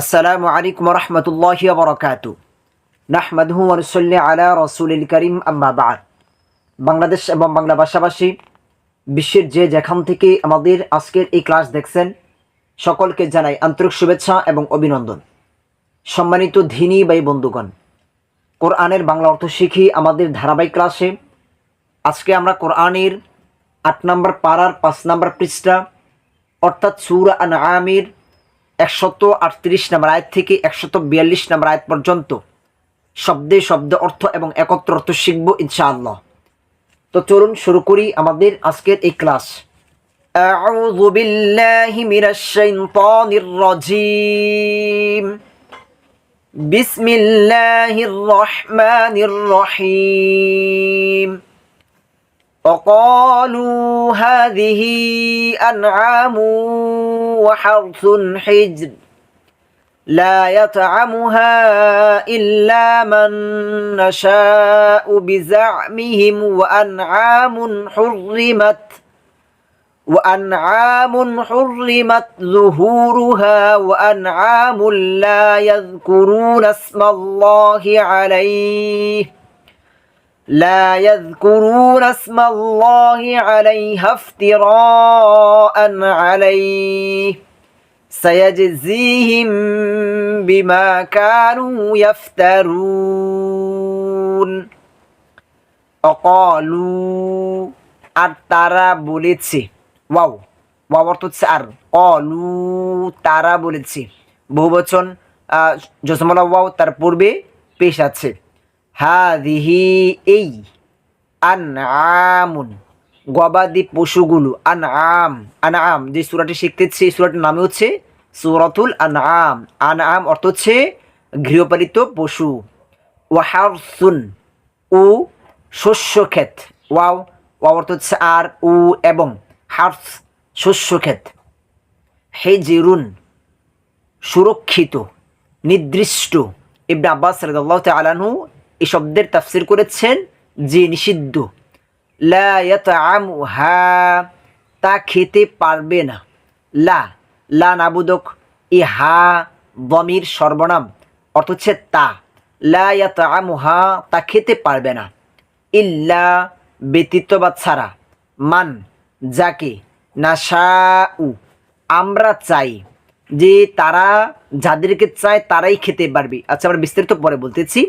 আসসালামু আলাইকুম রহমতুল্লাহ বরকাতু। নাহমাদহু ওয়ানুসল্লি আলা রসুলিল করিম, আম্মা বাদ। বাংলাদেশ এবং বাংলা ভাষাভাষী বিশ্বের যে যেখান থেকে আমাদের আজকের এই ক্লাস দেখছেন, সকলকে জানাই আন্তরিক শুভেচ্ছা এবং অভিনন্দন। সম্মানিত ধিনী বাই বন্ধুগণ, কোরআনের বাংলা অর্থ শিখি আমাদের ধারাবাহিক ক্লাসে। আজকে আমরা কোরআনের আট নম্বর পাড়ার পাঁচ নম্বর পৃষ্ঠা, অর্থাৎ সুরা আন আমির একশত আটত্রিশ নম্বর আয়াত থেকে একশত বিয়াল্লিশ নম্বর আয়াত পর্যন্ত শব্দে শব্দ অর্থ এবং একত্র অর্থ শিখব ইনশাআল্লাহ তো চলুন শুরু করি আমাদের আজকের এই ক্লাস أعوذ بالله من الشيطان الرجيم بسم الله الرحمن الرحيم وقالوا هذه أنعام وحرث حجر لا يطعمها إلا من نشاء بزعمهم وأنعام حرمت وأنعام حرمت ظهورها وأنعام لا يذكرون اسم الله عليه لا يذكرون اسم الله عليها افتراء عليه سيجزيهم بما كانوا يفترون অকলু আর তারা বলেছে ওয়াও ওয়াও অর্থ হচ্ছে আর কলু তারা বলেছে বহুবচন জসমলা ওয়াও তার পূর্বে পেশ আছে হাদিহি এই আন আমুন গবাদি পশুগুলো আন আম আন আম যে সুরাটি শিখতেছি, এই সুরাটির নামে হচ্ছে সুরাতুল আন আম আন আম অর্থ হচ্ছে গৃহপালিত পশু। ওয়াহারসুন ও শস্য ক্ষেত ওয়াও ওয়াও অর্থ হচ্ছে আর, উ এবং হার্স ক্ষেত হেজিরুন, সুরক্ষিত, নির্দিষ্ট। ইবনে আব্বাস রাদিয়াল্লাহু তাআলা আনহু এই শব্দের তাফসির করেছেন যে নিষিদ্ধ। ইয়াতআমুহা, তা খেতে পারবে না। লা লা নাবুদক ই হা, বমির সর্বনাম, অর্থ হচ্ছে তা। লা ইয়াতআমুহা, তা খেতে পারবে না। ইল্লা, ব্যতীত বা ছাড়া। মান, যাকে, নাশাউ, আমরা চাই যে তারা যাদেরকে চায় তারাই খেতে পারবে। আচ্ছা আমরা বিস্তারিত পরে বলতেছি।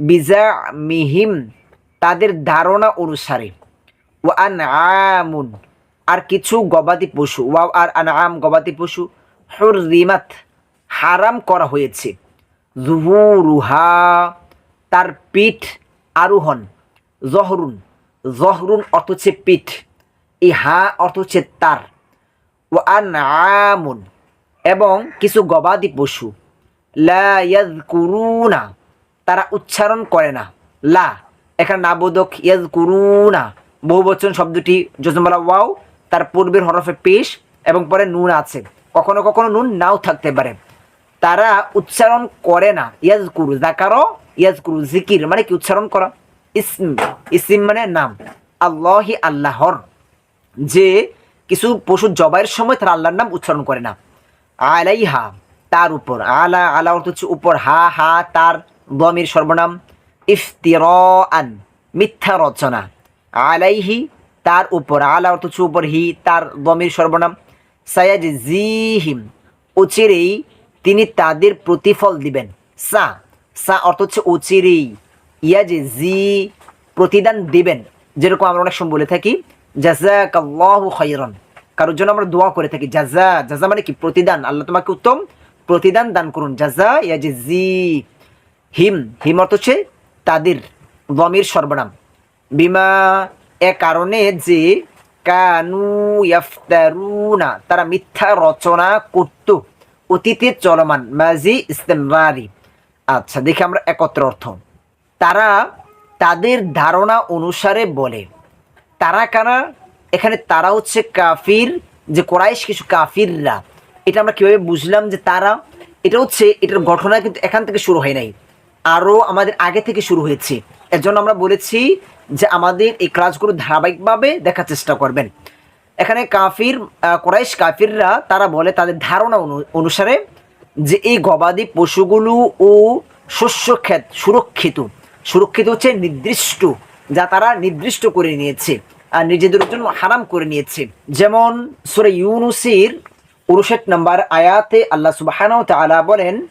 বিজা মিহিম তাদের ধারণা অনুসারে। ও আন আমুন আর কিছু গবাদি পশু। ওয়াও আর আন আম গবাদি পশু। হুররিমাত, হারাম করা হয়েছে। জুহুরুহা, তার পিঠ আরোহণ। জহরুন জহরুন অর্থ হচ্ছে পিঠ। ইহা অর্থ হচ্ছে তার। ও আন আমুন এবং কিছু গবাদি পশু। লা ইয়াজকুরুনা তারা উচ্চারণ করে না। লা, এখানে নাবোধক ইয়াজ কুরুনা বহুবচন শব্দটি যজমলা ওয়াও, তার পূর্বের হরফে পেশ এবং পরে নুন আছে। কখনো কখনো নুন নাও থাকতে পারে। তারা উচ্চারণ করে না। ইয়াজ কুরু জাকারো ইয়াজ কুরু জিকির মানে কি উচ্চারণ করা? ইসম, ইসিম মানে নাম। আল্লাহি আল্লাহর। যে কিছু পশু জবাইয়ের সময় তারা আল্লাহর নাম উচ্চারণ করে না। আলাইহা, তার উপর। আলা আলা অর্থ হচ্ছে উপর। হা হা, তার দমির সর্বনাম ইফতিরান মিথ্যা রচনা। আলাইহি, তার উপর, আলা অর্থ হচ্ছে উপর, হি, তার দমির সর্বনাম। সায়াজ জিহিম অচিরেই তিনি তাদের প্রতিফল দিবেন। সা সা অর্থ হচ্ছে অচিরেই ইয়াজ জি প্রতিদান দিবেন। যেরকম আমরা অনেক সময় বলে থাকি জাজাকাল্লাহু খাইরান কারোর জন্য আমরা দোয়া করে থাকি জাজা জাজা মানে কি? প্রতিদান। আল্লাহ তোমাকে উত্তম প্রতিদান দান করুন। জাজা ইয়াজ জি হিম হিম অর্থ হচ্ছে তাদের দমির সর্বনাম। বিমা, এ কারণে যে কানু ইয়াফতারুনা, তারা মিথ্যা রচনা করত। অতীতে চলমান মাজি ইস্তেমারি আচ্ছা দেখি আমরা একত্র অর্থ। তারা তাদের ধারণা অনুসারে বলে, তারা কারা? এখানে তারা হচ্ছে কাফির, যে কোরাইশ কিছু কাফিররা। এটা আমরা কীভাবে বুঝলাম যে তারা? এটা হচ্ছে, এটার ঘটনা কিন্তু এখান থেকে শুরু হয় নাই। আরও আমাদের আগে থেকে শুরু হয়েছে। এর জন্য আমরা বলেছি যে আমাদের এই ক্লাসগুলো ধারাবাহিকভাবে দেখার চেষ্টা করবেন। এখানে কাফির কোরাইশ কাফিররা তারা বলে তাদের ধারণা অনু- অনুসারে যে এই গবাদি পশুগুলো ও শস্য ক্ষেত সুরক্ষিত। সুরক্ষিত হচ্ছে নির্দিষ্ট, যা তারা নির্দিষ্ট করে নিয়েছে আর নিজেদের জন্য হারাম করে নিয়েছে। যেমন সুরে ইউনুসির উনষাট নম্বর আয়াতে আল্লাহ সুবাহানাও তাআলা বলেন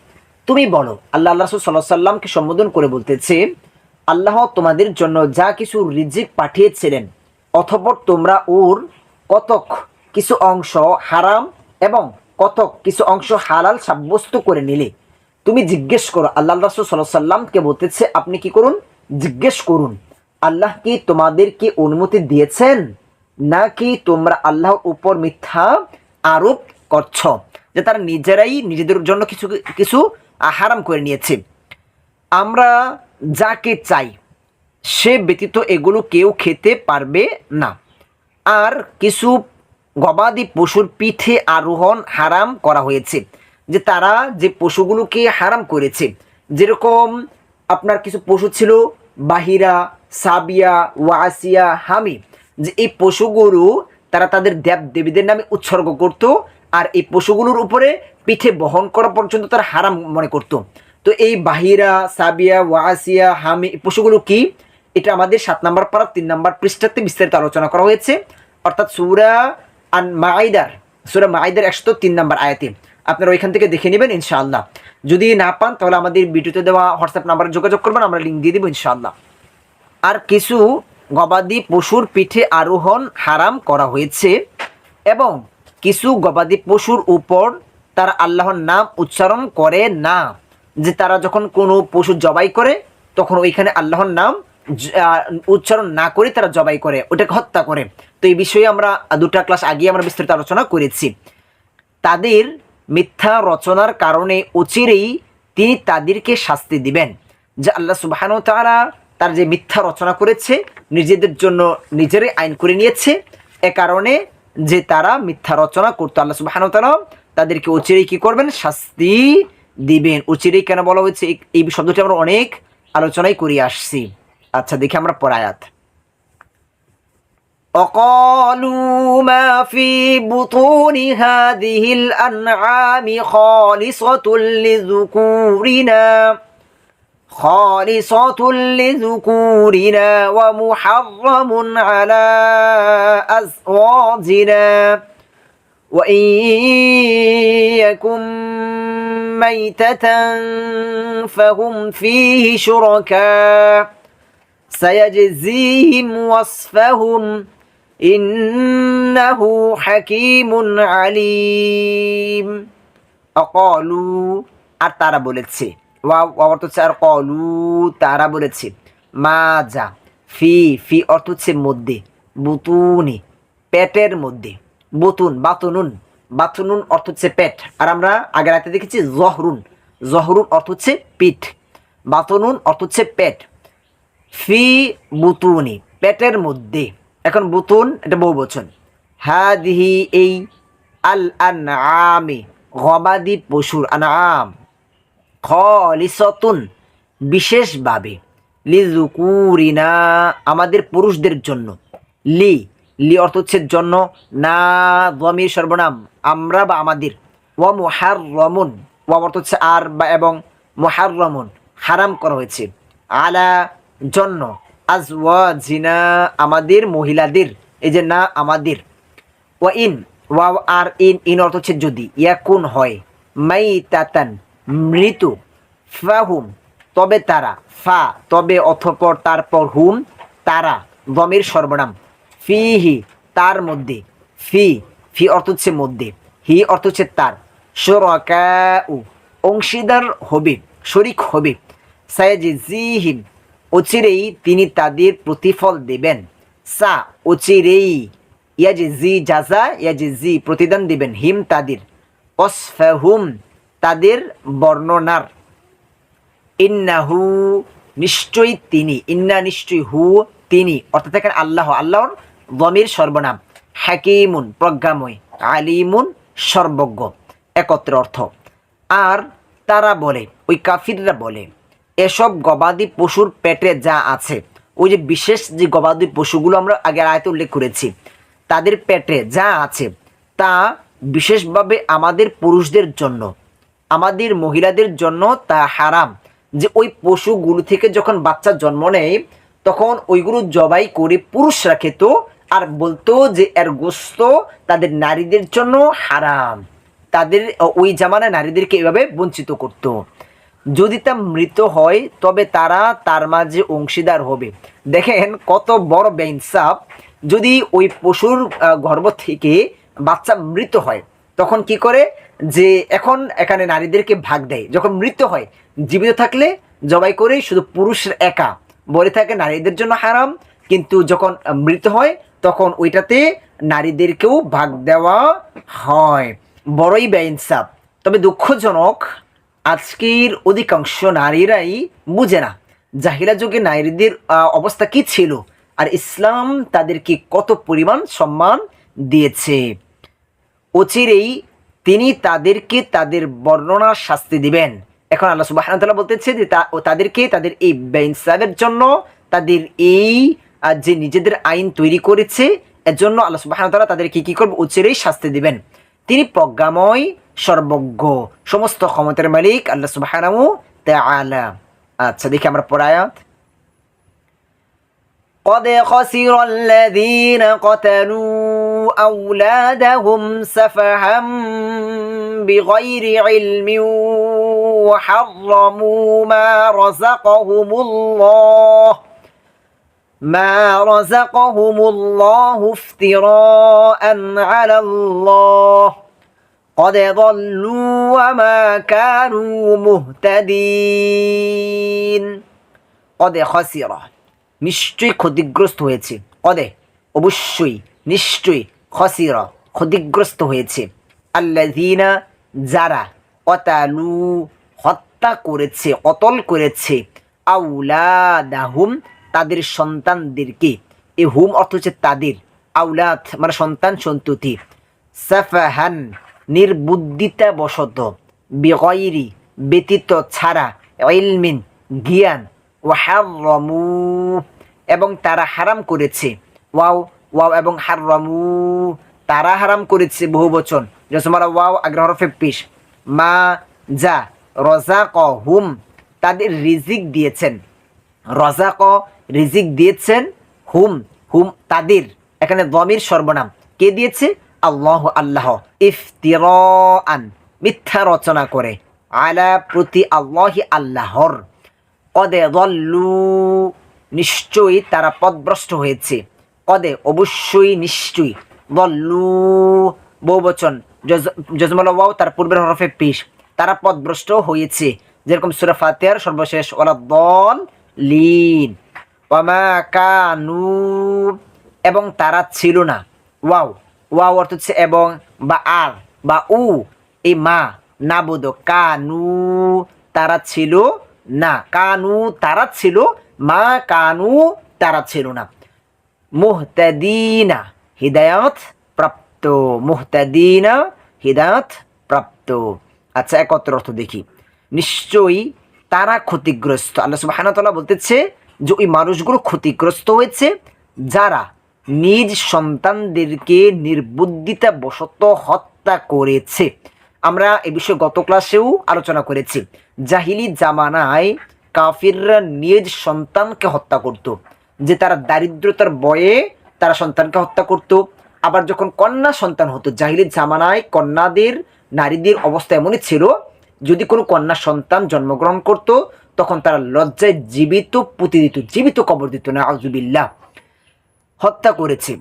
তুমি বলো। আল্লাহ আল্লাহ সাল্লাহ সাল্লামকে সম্বোধন করে বলতেছে, আল্লাহ তোমাদের জন্য যা কিছু রিজিক পাঠিয়েছিলেন অথপর তোমরা ওর কতক কিছু অংশ হারাম এবং কতক কিছু অংশ হালাল সাব্যস্ত করে নিলে। তুমি জিজ্ঞেস করো, আল্লাহ রাসুল সাল্লাহ সাল্লামকে বলতেছে, আপনি কি করুন? জিজ্ঞেস করুন, আল্লাহ কি তোমাদেরকে অনুমতি দিয়েছেন? নাকি তোমরা আল্লাহর উপর মিথ্যা আরোপ করছ, যে তারা নিজেরাই নিজেদের জন্য কিছু কিছু হারাম করে নিয়েছে। আমরা যাকে চাই, সে ব্যতীত এগুলো কেউ খেতে পারবে না। আর কিছু গবাদি পশুর পিঠে আরোহণ হারাম করা হয়েছে, যে তারা যে পশুগুলোকে হারাম করেছে। যেরকম আপনার কিছু পশু ছিল, বাহিরা, সাবিয়া, ওয়াসিয়া, হামি, যে এই পশুগুলো তারা তাদের দেব দেবীদের নামে উৎসর্গ করত আর এই পশুগুলোর উপরে পিঠে বহন করা পর্যন্ত তারা হারাম মনে করত। তো এই বাহিরা, সাবিয়া, ওয়াসিয়া, হামি পশুগুলো কি? এটা আমাদের সাত নম্বর পারা, তিন নম্বর পৃষ্ঠাতে বিস্তারিত আলোচনা করা হয়েছে। অর্থাৎ সুরা আন মাইদার সুরা মাইদার একশো তিন নম্বর আয়াতে। আপনারা ওইখান থেকে দেখে নেবেন ইনশাআল্লাহ। যদি না পান, তাহলে আমাদের ভিডিওতে দেওয়া হোয়াটসঅ্যাপ নাম্বারে যোগাযোগ করবেন, আমরা লিঙ্ক দিয়ে দেবো ইনশাআল্লাহ। আর কিছু গবাদি পশুর পিঠে আরোহণ হারাম করা হয়েছে এবং কিছু গবাদি পশুর উপর তারা আল্লাহর নাম উচ্চারণ করে না। যে তারা যখন কোনো পশু জবাই করে, তখন ওইখানে আল্লাহর নাম উচ্চারণ না করে তারা জবাই করে, ওটাকে হত্যা করে। তো এই বিষয়ে আমরা দুটা ক্লাস আগে আমরা বিস্তারিত আলোচনা করেছি। তাদের মিথ্যা রচনার কারণে অচিরেই তিনি তাদেরকে শাস্তি দিবেন। যে আল্লাহ সুবাহান তারা তার যে মিথ্যা রচনা করেছে, নিজেদের জন্য নিজেরাই আইন করে নিয়েছে। এ কারণে যে তারা মিথ্যা রচনা করতো আল্লাহ সুবাহান তারা তাদেরকে অচিরেই কি করবেন শাস্তি দিবেন অচিরেই কেন বলা হয়েছে এই- এই শব্দটি আমরা অনেক আলোচনাই করে আসছি আচ্ছা দেখি আমরা পড়ায়াত وقالوا ما في بطون هذه الأنعام خالصة لذكورنا خالصة لذكورنا ومحرم على أزواجنا وإن يكن ميتة فهم فيه شركاء سيجزيهم وصفهم إنه حكيم عليم অকলু আর তারা বলেছে ওয়া অর্থ হচ্ছে আর কলু, তারা বলেছে মা যা ফি ফি অর্থ হচ্ছে মধ্যে, বুতুনি, পেটের মধ্যে, বুতুন, বাতুনুন বাতুনুন অর্থ হচ্ছে পেট, আর আমরা আগের রাতে দেখেছি জহরুন জহরুন অর্থ হচ্ছে পিঠ, বাতুনুন অর্থ হচ্ছে পেট, ফি, বুতুনি, পেটের মধ্যে, এখন বুতুন এটা বহু বচন, হাদিহি এই আল আনআমি গবাদি পশুর আনাম খলিসতুন বিশেষভাবে। লিজুকুরিনা আমাদের পুরুষদের জন্য। লি লি অর্থ হচ্ছে জন্য, না, দমির সর্বনাম। আমরা বা আমাদের। ওয়া মুহার রমন ওয়া অর্থ হচ্ছে আর বা এবং মুহার রমন হারাম করা হয়েছে। আলা, জন্য। আজ ওয়া জিনা আমাদের মহিলাদের। এই যে না, আমাদের। ওয়া ইন, ওয়াও আর ইন ইন অর্থ হচ্ছে যদি, ইয়াকুন হয়। মাই তাতান মৃত্যু ফাহুম তবে তারা, ফা, তবে অথপর তারপর হুম, তারা দমের সর্বনাম ফিহি তার মধ্যে, ফি ফি অর্থ হচ্ছে মধ্যে, হি অর্থ হচ্ছে তার, শোরকাউ, অংশীদার হবে, শরিক হবে সায়াজিহিম অচিরেই তিনি তাদের প্রতিফল দেবেন, সা, অচিরেই ইয়াজে জি জাজা ইয়াজে জি প্রতিদান দিবেন, হিম তাদের অসফাহুম তাদের বর্ণনার। ইন্নাহু নিশ্চয়ই তিনি, ইন্না নিশ্চয়ই হু তিনি। অর্থাৎ এখানে আল্লাহ, আল্লাহর গমির সর্বনাম। হাকিমুন, প্রজ্ঞাময়, আলিমুন, সর্বজ্ঞ। একত্র অর্থ। আর তারা বলে, ওই কাফিররা বলে, এসব গবাদি পশুর পেটে যা আছে, ওই যে বিশেষ যে গবাদি পশুগুলো আমরা আগে আয়তে উল্লেখ করেছি, তাদের পেটে যা আছে, তা বিশেষভাবে আমাদের পুরুষদের জন্য। আমাদের মহিলাদের জন্য তা হারাম। যে ওই পশুগুলো থেকে যখন বাচ্চা জন্ম নেয়, তখন ওইগুলো জবাই করে পুরুষরা খেত আর বলতো যে এর গোস্ত তাদের নারীদের জন্য হারাম। তাদের ওই জামানায় নারীদেরকে এভাবে বঞ্চিত করত। যদি তা মৃত হয়, তবে তারা তার মাঝে অংশীদার হবে। দেখেন কত বড় বেইনসাফ। যদি ওই পশুর গর্ভ থেকে বাচ্চা মৃত হয়, তখন কি করে? যে এখন এখানে নারীদেরকে ভাগ দেয়। যখন মৃত্যু হয়, জীবিত থাকলে জবাই করে শুধু পুরুষের একা। বলে থাকে নারীদের জন্য হারাম, কিন্তু যখন মৃত হয়, তখন ওইটাতে নারীদেরকেও ভাগ দেওয়া হয়। বড়ই বেইনসাফ। তবে দুঃখজনক, আজকের অধিকাংশ নারীরাই বুঝে না, জাহিরা যুগে নারীদের অবস্থা কি ছিল, আর ইসলাম তাদেরকে কত পরিমাণ সম্মান দিয়েছে। অচিরেই তিনি তাদেরকে তাদের বর্ণনার শাস্তি দিবেন এখন আল্লাহ সুবাহ বলতেছে যে তা- ও তাদেরকে তাদের এই বেইনসাবের জন্য তাদের এই আহ, যে নিজেদের আইন তৈরি করেছে এর জন্য আল্লাহ সুবাহ তাদেরকে কি করবে অচিরেই শাস্তি দিবেন তিনি প্রজ্ঞাময় সর্বজ্ঞ সমস্ত ক্ষমতার মালিক আল্লাহ সুবাহ আচ্ছা দেখি আমরা পড়ায়াত قد خسر الذين قتلوا أولادهم سفها بغير علم وحرموا ما رزقهم الله ما رزقهم الله افتراء على الله قد ضلوا وما كانوا مهتدين قد خسر নিশ্চয়ই ক্ষতিগ্রস্ত হয়েছে কদে অবশ্যই নিশ্চয়ই খসির, ক্ষতিগ্রস্ত হয়েছে। আল্লাযীনা, যারা কতালু হত্যা করেছে, অতল করেছে, আউলাদাহুম, তাদের সন্তানদেরকে। এ হুম অর্থ হচ্ছে তাদের। আউলাদ মানে সন্তান সন্ততি। সাফাহান নির্বুদ্ধিতা বশত বিগয়রি ব্যতীত ছাড়া ইলমিন জ্ঞান ওয়াহারমু এবং তারা হারাম করেছে। ওয়াও ওয়াও এবং হারমু। তারা হারাম করেছে বহু বচন। জসমরা ওয়াও আগ্রহ হরফে মা যা রজাক হুম তাদের রিজিক দিয়েছেন। রজাক রিজিক দিয়েছেন হুম হুম তাদের। এখানে দমির সর্বনাম। কে দিয়েছে? আল্লাহ আল্লাহ। ইফতিরান মিথ্যা রচনা করে। আলা প্রতি আল্লাহি আল্লাহর। কদে দল্লু, নিশ্চয়ই তারা পদভ্রষ্ট হয়েছে। কদে? অবশ্যই নিশ্চয়ই। দল্লু বহুবচন। যজমল ওয়াও, তার পূর্বের হরফে পিস। তারা পদভ্রষ্ট হয়েছে। যেরকম সুরা ফাতিহার সর্বশেষ ওরা দল লিন ওয়ামা কানু, এবং তারা ছিল না। ওয়াও। ওয়াও অর্থ হচ্ছে এবং, বা আর, বা উ, এই মা না বোধ কানু, তারা ছিল না। কানু, তারা ছিল, মা, কানু, তারা ছিল না। মুহতাদিনা, হিদায়ত প্রাপ্ত। মুহতাদিনা, হিদায়ত প্রাপ্ত। আচ্ছা একত্র অর্থ দেখি। নিশ্চয়ই তারা ক্ষতিগ্রস্ত। আল্লাহ সুবাহানতাল্লাহ বলতেছে যে ওই মানুষগুলো ক্ষতিগ্রস্ত হয়েছে যারা নিজ সন্তানদেরকে নির্বুদ্ধিতা বশত হত্যা করেছে। আমরা এ বিষয়ে গত ক্লাসেও আলোচনা করেছি। জাহিলি জামানায় কাফিররা নিজ সন্তানকে হত্যা করত। যে তারা দারিদ্রতার বয়ে তারা সন্তানকে হত্যা করত। আবার যখন কন্যা সন্তান হতো জাহিলি জামানায় কন্যাদের, নারীদের অবস্থা এমনই ছিল, যদি কোনো কন্যা সন্তান জন্মগ্রহণ করত, তখন তারা লজ্জায় জীবিত পুঁতি দিত জীবিত কবর দিত না আজুবিল্লাহ হত্যা করেছে।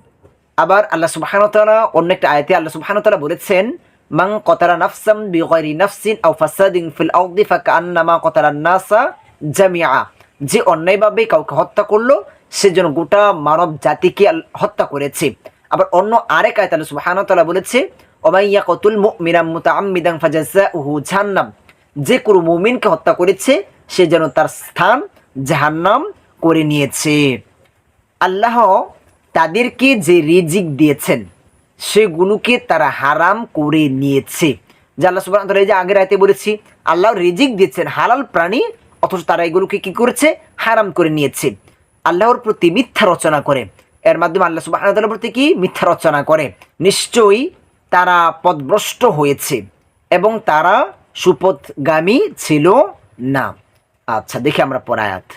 আবার আল্লাহ সুবাহানতালা অন্য একটা আয়তে আল্লাহ সুবাহানতালা বলেছেন মাং কতারা নাফসাম বিগয়রি নাফসিন আও ফাসাদিন ফিল আউদি ফাকা আন্নামা কতারা নাসা জামিয়া যে অন্যায়ভাবে কাউকে হত্যা করল সে যেন গোটা মানব জাতিকে হত্যা করেছে। আবার অন্য আরেক আয়তে আল্লাহ সুবাহানতালা বলেছে ওমাইয়া কতুল মুমিনাম মুতাআম্মিদান ফাজাযাউহু জাহান্নাম। যে কোনো মুমিনকে হত্যা করেছে, সে যেন তার স্থান জাহান্নাম করে নিয়েছে। আল্লাহ তাদেরকে যে রিজিক দিয়েছেন, সেগুলোকে তারা হারাম করে নিয়েছে। যে আল্লাহ সুবাহ এই যে আগের আয়তে বলেছি, আল্লাহ রিজিক দিয়েছেন হালাল প্রাণী, অথচ তারা এগুলোকে কি করেছে? হারাম করে নিয়েছে। আল্লাহর প্রতি মিথ্যা রচনা করে এর মাধ্যমে আল্লাহ সুবাহ প্রতি কি মিথ্যা রচনা করে নিশ্চয়ই তারা পদভ্রষ্ট হয়েছে এবং তারা সুপথগামী ছিল না আচ্ছা দেখি আমরা পরায়াত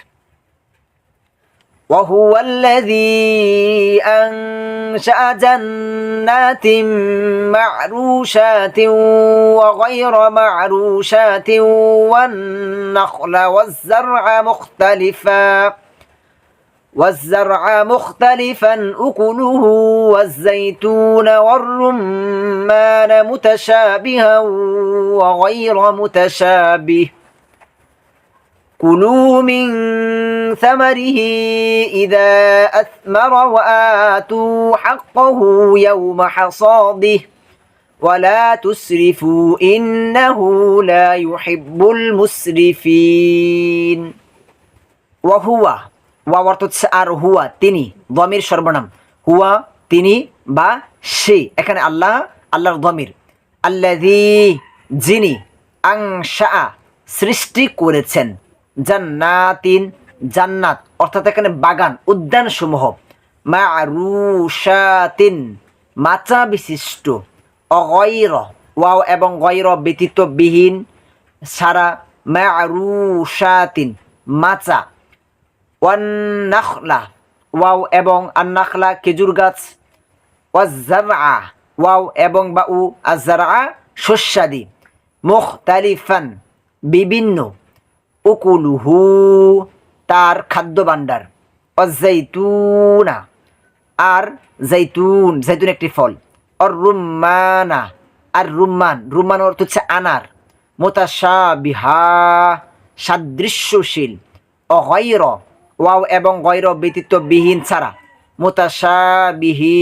وهو الذي أنشأ جنات معروشات وغير معروشات والنخل والزرع مختلفا والزرع مختلفا أكله والزيتون والرمان متشابها وغير متشابه. كلوا من ثمره إذا أثمر وآتوا حقه يوم حصاده. ولا تسرفوا إنه لا يحب المسرفين. وهو ওয়া অর্থ হচ্ছে আর হুয়া, তিনি, দমির সর্বনাম। হুয়া, তিনি বা সে, এখানে আল্লাহ, আল্লাহর দমির। আল্লাহি যিনি আংশা সৃষ্টি করেছেন। জান্নাতিন, জান্নাত, অর্থাৎ এখানে বাগান উদ্যান সমূহ মারুশাতিন মাচা বিশিষ্ট অগৈর, ওয়াও এবং গৈর ব্যতীত বিহীন, সারা মারুশাতিন, মাচা। ওয়ান নাখলা ওয়াও এবং আন্নাখলা, খেজুর গাছ ওয়াজারআ ওয়াও এবং বা উ আজারআ শস্যাদি মুখতালিফান, বিভিন্ন, উকুলুহু, তার খাদ্য ভাণ্ডার অজাইতুনা আর জাইতুন জাইতুন একটি ফল অর রুম্মানা আর রুম্মান রুম্মান অর্থ হচ্ছে আনার মোতাসা বিহা সাদৃশ্যশীল অগৈর ওয়াও এবং গৈর ব্যতীত বিহীন ছাড়া। মোতাসা বিহি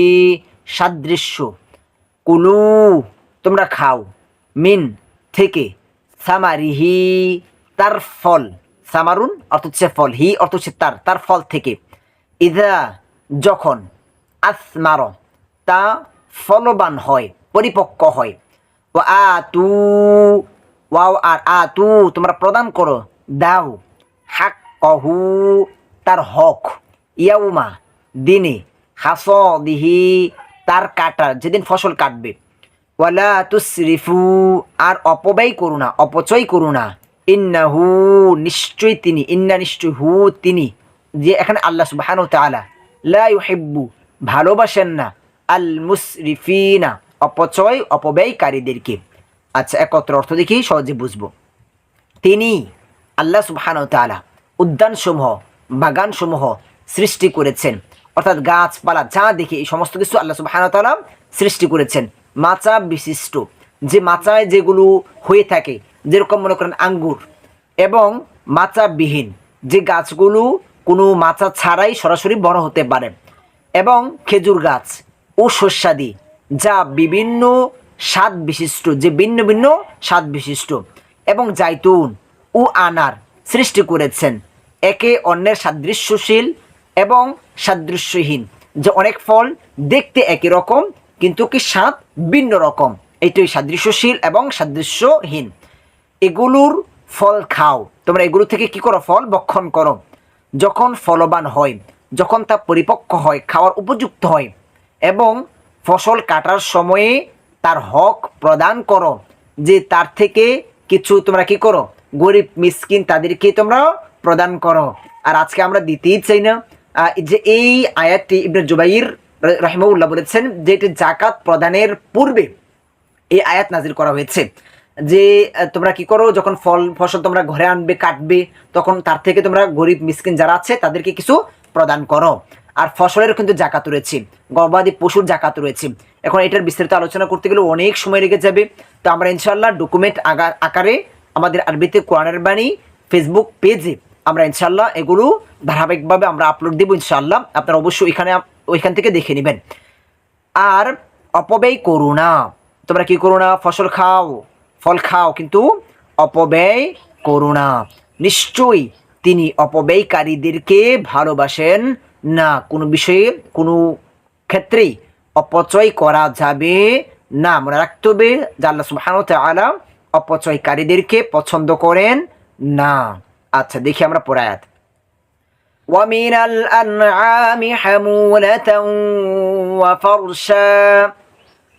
সাদৃশ্য। কুলু, তোমরা খাও। মিন থেকে সামারিহি, তার ফল। সামারুন অর্থ হচ্ছে ফল। হি অর্থ হচ্ছে তার তার ফল থেকে। ইদা যখন আসমার, তা ফলবান হয়, পরিপক্ক হয়। ও আ তু ওয়াও আর আ তু তোমরা প্রদান করো, দাও। হাক কহু তার হক, ইয়াউমা, দিনে হাস দিহি তার কাটার যেদিন ফসল কাটবে। ওয়ালা তুসরিফু, আর অপব্যয় করু না, অপচয় করু না। ইন্নাহু, নিশ্চয়ই তিনি, ইন্না নিশ্চয় হু তিনি, যে এখানে আল্লাহ সুবহানাহু ওয়া তাআলা, লা ইউহিব্বু, ভালোবাসেন না। আল মুসরিফিনা, অপচয়, অপব্যয়কারীদেরকে। আচ্ছা একত্র অর্থ দেখি, সহজে বুঝব। তিনি, আল্লাহ সুবহানাহু ওয়া তাআলা, উদ্যানসমূহ বাগানসমূহ সৃষ্টি করেছেন। অর্থাৎ গাছপালা যা দেখে এই সমস্ত কিছু আল্লাহ তাআলা সৃষ্টি করেছেন। মাচা বিশিষ্ট। যে মাচায় যেগুলো হয়ে থাকে, যেরকম মনে করেন আঙ্গুর এবং মাচাবিহীন, যে গাছগুলো কোনো মাচা ছাড়াই সরাসরি বড় হতে পারে এবং খেজুর গাছ ও শস্যাদি যা বিভিন্ন স্বাদ বিশিষ্ট, যে ভিন্ন ভিন্ন স্বাদ বিশিষ্ট এবং জাইতুন ও আনার সৃষ্টি করেছেন। একে অন্যের সাদৃশ্যশীল এবং সাদৃশ্যহীন। যে অনেক ফল দেখতে একই রকম, কিন্তু কি স্বাদ ভিন্ন রকম। এটাই সাদৃশ্যশীল এবং সাদৃশ্যহীন। এগুলোর ফল খাও। তোমরা এগুলো থেকে কি করো? ফল বক্ষণ করো। যখন ফলবান হয়, যখন তা পরিপক্ক হয়, খাওয়ার উপযুক্ত হয় এবং ফসল কাটার সময়ে তার হক প্রদান করো, যে তার থেকে কিছু তোমরা কি করো? গরিব, মিসকিন, তাদেরকে তোমরা প্রদান করো। আর আজকে আমরা দিতেই চাই না যে এই আয়াতটি ইবনে জুবাইর রহিমউল্লাহ বলেছেন যে এটি জাকাত প্রদানের পূর্বে এই আয়াত নাজির করা হয়েছে। যে তোমরা কি করো, যখন ফল, ফসল তোমরা ঘরে আনবে, কাটবে, তখন তার থেকে তোমরা গরিব, মিসকিন যারা আছে, তাদেরকে কিছু প্রদান করো। আর ফসলের কিন্তু জাকাত রয়েছে গর্ভাদি পশুর জাকাত রয়েছে। এখন এটার বিস্তারিত আলোচনা করতে গেলে অনেক সময় লেগে যাবে। তো আমরা ইনশাল্লাহ ডকুমেন্ট আকারে আমাদের আরবিতে কোরআনের বাণী ফেসবুক পেজে আমরা ইনশাল্লাহ এগুলো ধারাবাহিকভাবে আমরা আপলোড দেবো ইনশাল্লাহ আপনারা অবশ্যই এখানে ওইখান থেকে দেখে নেবেন। আর অপব্যয় করো না। তোমরা কি করো না? ফসল খাও, ফল খাও, কিন্তু অপব্যয় করো না। নিশ্চয়ই তিনি অপব্যয়কারীদেরকে ভালোবাসেন না। কোনো বিষয়ে, কোনো ক্ষেত্রেই অপচয় করা যাবে না। মনে রাখতে হবে যে আল্লাহ সুবহানাহু ওয়া তাআলা অপচয়কারীদেরকে পছন্দ করেন না। আচ্ছা দেখি আমরা পড়ায়াত ومن الأنعام حمولة وفرشا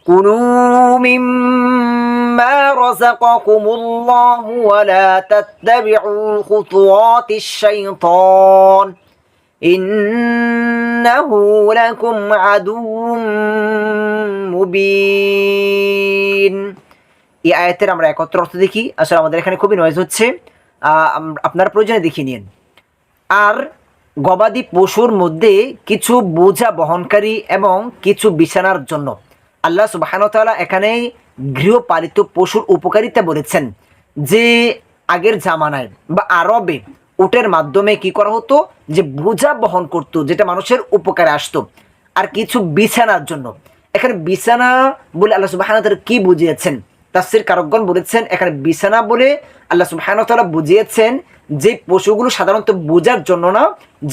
كلوا مما ما رزقكم الله ولا تتبعوا خطوات الشيطان إنه لكم عدو মুবিন এই আয়াতের আমরা একত্র অর্থ দেখি আসলে আমাদের এখানে খুবই নয়েজ হচ্ছে আহ, আম- আপনার প্রয়োজনে দেখিয়ে নিন। আর গবাদি পশুর মধ্যে কিছু বোঝা বহনকারী এবং কিছু বিছানার জন্য। আল্লাহ সুবাহানতালা এখানে গৃহপালিত পশুর উপকারিতা বলেছেন যে আগের জামানায় বা আরবে উটের মাধ্যমে কি করা হতো? যে বোঝা বহন করতো, যেটা মানুষের উপকারে আসতো। আর কিছু বিছানার জন্য। এখানে বিছানা বলে আল্লাহ সুবাহানতালা কি বুঝিয়েছেন? তাফসির কারকগণ বলেছেন, এখানে বিছানা বলে আল্লাহ সুবাহানতালা বুঝিয়েছেন যে পশুগুলো সাধারণত বোঝার জন্য না,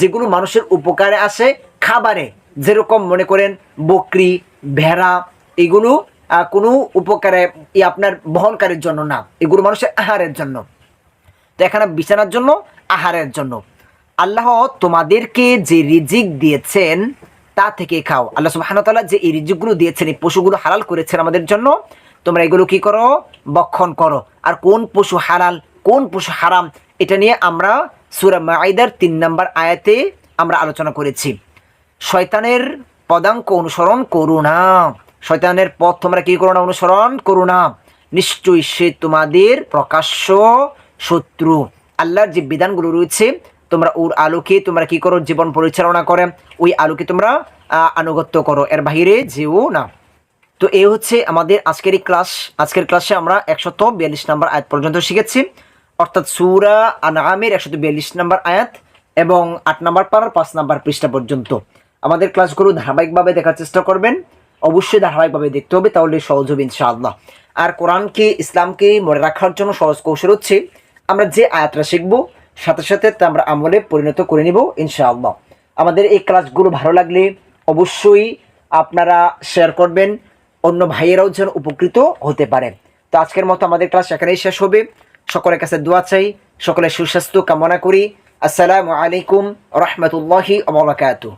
যেগুলো মানুষের উপকারে আসে, খাবারে। যেরকম মনে করেন বকরি, ভেড়া, এগুলো কোনো উপকারে আপনার বহনকারীর জন্য না। এগুলো মানুষের আহারের জন্য। তো এখানে বিছানার জন্য, আহারের জন্য। আল্লাহ তোমাদেরকে যে রিজিক দিয়েছেন, তা থেকে খাও। আল্লাহ সুবাহানতাল্লাহ যে এই রিজিকগুলো দিয়েছেন, এই পশুগুলো হালাল করেছেন আমাদের জন্য তোমরা এগুলো কি করো? বক্ষণ করো। আর কোন পশু হালাল, কোন পশু হারাম, এটা নিয়ে আমরা সুরা মাইদার তিন নম্বর আয়াতে আমরা আলোচনা করেছি। শয়তানের পদাঙ্ক অনুসরণ করো না। শয়তানের পথ তোমরা কি করো না? অনুসরণ করো না। নিশ্চয়ই সে তোমাদের প্রকাশ্য শত্রু। আল্লাহর যে বিধানগুলো রয়েছে, তোমরা ওর আলোকে তোমরা কি করো? জীবন পরিচালনা করে। ওই আলোকে তোমরা আনুগত্য করো। এর বাহিরে যেও না। তো এই হচ্ছে আমাদের আজকের এই ক্লাস। আজকের ক্লাসে আমরা একশত বিয়াল্লিশ নম্বর আয়াত পর্যন্ত শিখেছি। অর্থাৎ সুরা আনামের একশত বিয়াল্লিশ নম্বর আয়াত এবং আট নম্বর পাড়ার পাঁচ নম্বর পৃষ্ঠা পর্যন্ত। আমাদের ক্লাসগুলো ধারাবাহিকভাবে দেখার চেষ্টা করবেন। অবশ্যই ধারাবাহিকভাবে দেখতে হবে, তাহলে সহজ হবে ইনশাআল্লাহ। আর কোরআনকে, ইসলামকে মনে রাখার জন্য সহজ কৌশল হচ্ছে, আমরা যে আয়াতটা শিখব, সাথে সাথে তা আমরা আমলে পরিণত করে নিব ইনশাআল্লাহ। আমাদের এই ক্লাসগুলো ভালো লাগলে অবশ্যই আপনারা শেয়ার করবেন। অন্য ভাইয়েরাও যেন উপকৃত হতে পারে। তো আজকের মতো আমাদের ক্লাস এখানেই শেষ হবে। সকলের কাছে দোয়া চাই, সকলের সুস্বাস্থ্য কামনা করি। আসসালামু আলাইকুম রহমতুল্লাহি আবরাকাতুহ